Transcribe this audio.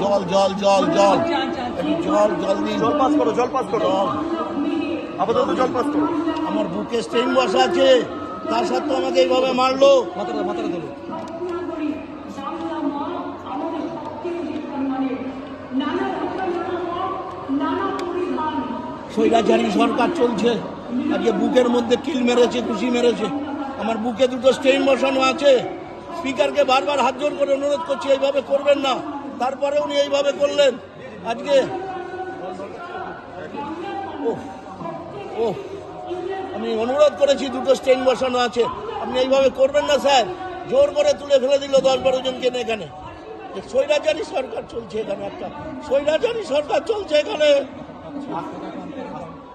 জল জল জল জল। জল জল জল জল দিন জল পাস করো জল পাস করো। জল। আপাতত জল পাস করো। আমার বুকে স্টেইন বসা আছে। তার সাথে আমাকে এইভাবে মারলো। মাথাটা মাথাটা ধরো। স্বৈরাচারী সরকার চলছে। আজকে বুকের মধ্যে কিল মেরেছে, খুশি মেরেছে। আমার বুকে দুটো স্টেইন বসানো আছে। স্পিকারকে বারবার হাত জোর করে অনুরোধ করছি, এইভাবে করবেন না। তারপরে উনি এইভাবে করলেন। আজকে ও আমি অনুরোধ করেছি, দুটো স্টেইন বসানো আছে। আপনি এইভাবে করবেন না, স্যার। জোর করে তুলে ফেলে দিল দশ বারো জনকে এখানে। স্বৈরাচারী সরকার চলছে এখানে একটা। স্বৈরাচারী সরকার চলছে এখানে। 好回家装逼了啊